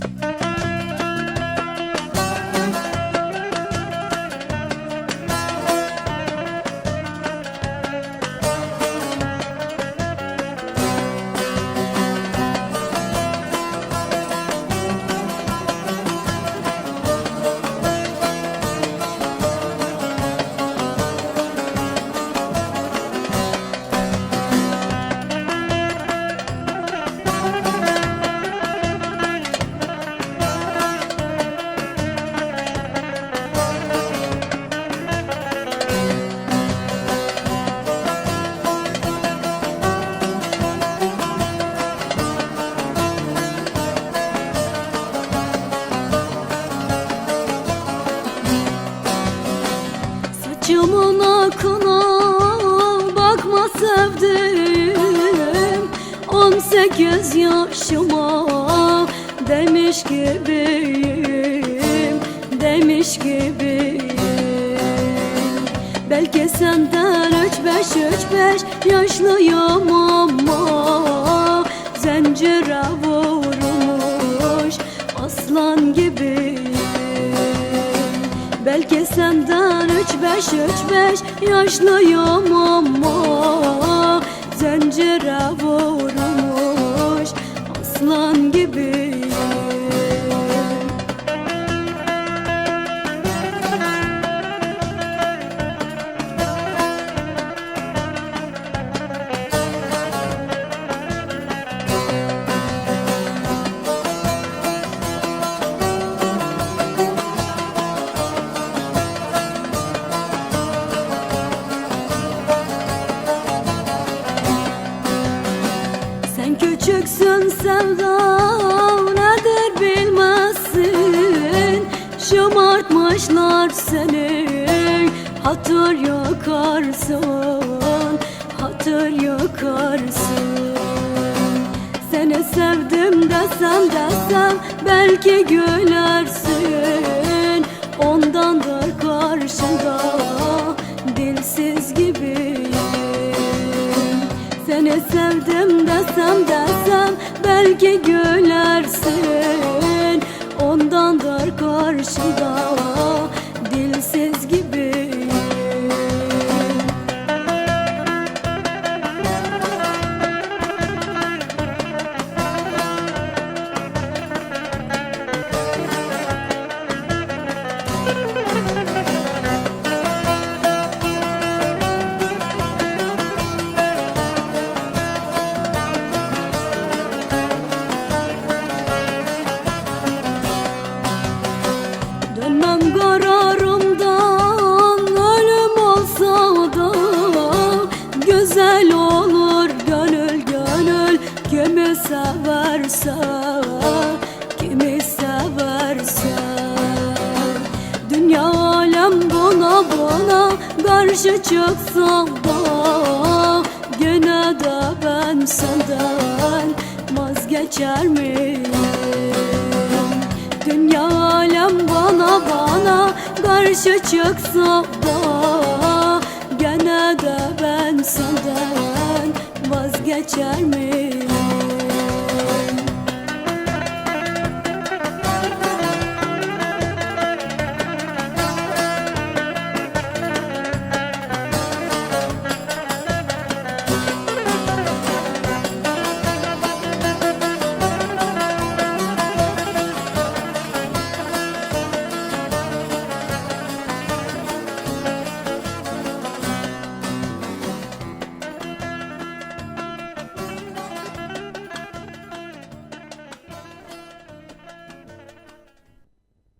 Bye. Saçımın akına bakma sevdim. On sekiz yaşıma demiş gibiyim Demiş gibiyim. Belki senden üç beş üç beş yaşlıyım ama Zincire vurmuş aslan gibiyim. Belki senden üç beş üç beş yaşlıyım ama Zincire vurmuş. Aslan gibiyim küçüksün sevdam nedir bilmezsin. Şımartmışlar seni hatır yakarsın Hatır yakarsın. Seni sevdim desem desem belki gülersin. Ondandır karşında seni sevdim desem desem belki gülersin. Ondandır karşında severse Kimi severse Dünya alem buna buna karşı çıksa da Gene de ben senden vazgeçer miyim? Dünya alem bana bana karşı çıksa da Gene de ben senden vazgeçer miyim?